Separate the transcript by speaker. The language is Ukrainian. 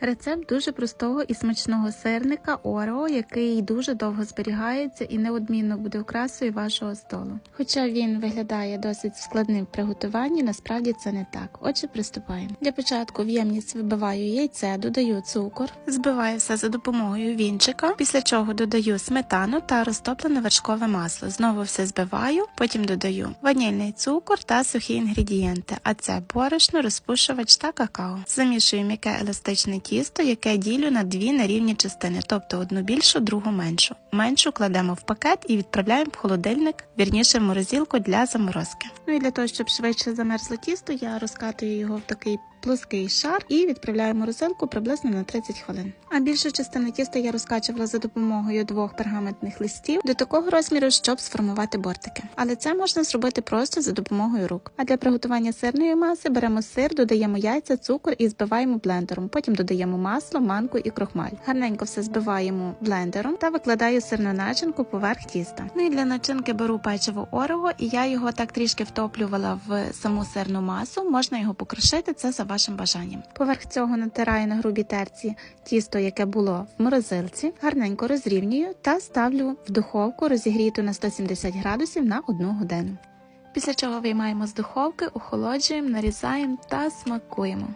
Speaker 1: Рецепт дуже простого і смачного сирника Орео, який дуже довго зберігається і неодмінно буде окрасою вашого столу. Хоча він виглядає досить складним в приготуванні, насправді це не так. Отже, приступаємо. Для початку в ємність вибиваю яйце, додаю цукор, збиваю все за допомогою вінчика, після чого додаю сметану та розтоплене вершкове масло. Знову все збиваю, потім додаю ванільний цукор та сухі інгредієнти, а це борошно, розпушувач та какао. Замішую м'яке еластичне тісто, яке ділю на дві нерівні частини, тобто одну більшу, другу меншу. Меншу кладемо в пакет і відправляємо в холодильник, вірніше в морозилку для заморозки. Ну і для того, щоб швидше замерзло тісто, я розкатую його в такий плоский шар і відправляю в морозилку приблизно на 30 хвилин. А більшу частину тіста я розкачувала за допомогою двох пергаментних листів до такого розміру, щоб сформувати бортики. Але це можна зробити просто за допомогою рук. А для приготування сирної маси беремо сир, додаємо яйця, цукор і збиваємо блендером. Потім додаємо масло, манку і крохмаль. Гарненько все збиваємо блендером та викладаю сирну начинку поверх тіста. Ну і для начинки беру печиво Орео, і я його так трішки втоплювала в саму сирну масу. Можна його покришити, це за вашим бажанням. Поверх цього натираю на грубій терці тісто, яке було в морозилці, гарненько розрівнюю та ставлю в духовку розігріту на 170 градусів на 1 годину. Після чого виймаємо з духовки, охолоджуємо, нарізаємо та смакуємо.